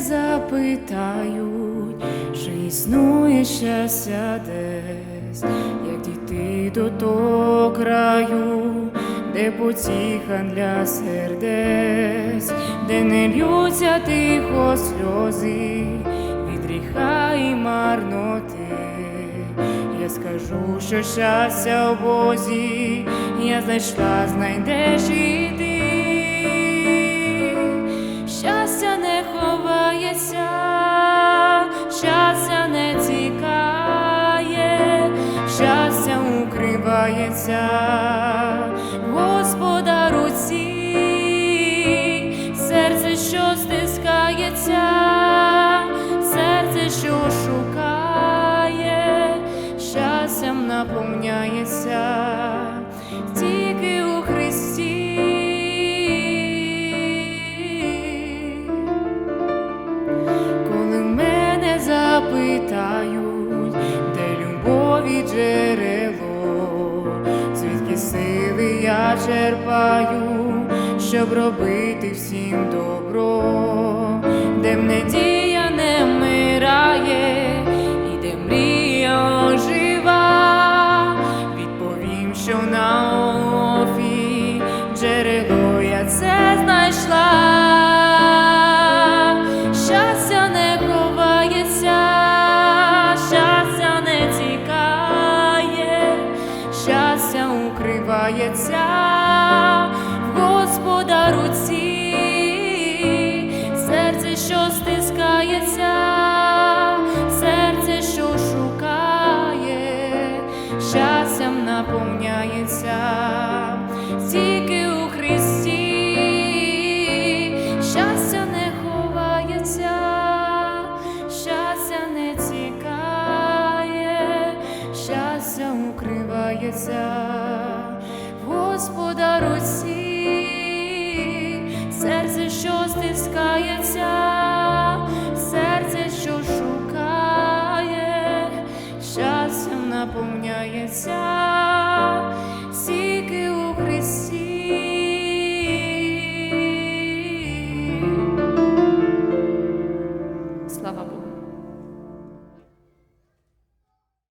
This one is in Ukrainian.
запитають, чи існує щастя десь, як дійти до того краю, де потіха для сердець, де не льються тихо сльози від гріха і марноти. Я скажу, що щастя в Бозі я знайшла, знайдеш і укривається, Господа руці, серце, що стискається, серце, що шукає, щастям наповняється тільки у Христі. Коли мене запитають, я черпаю, щоб робити всім добро, де в надія не вмирає, і де мрія ожива, відповім, що на офі джерело я це знайшла. Укривається в Господа руці, серце, що стискається, серце, що шукає, щастям наповняється. Тільки у Христі, щастя не ховається, щастя не тікає, щастя укривається Господа Русі, серце, що стискається, серце, що шукає, щастям наповняється, сіки.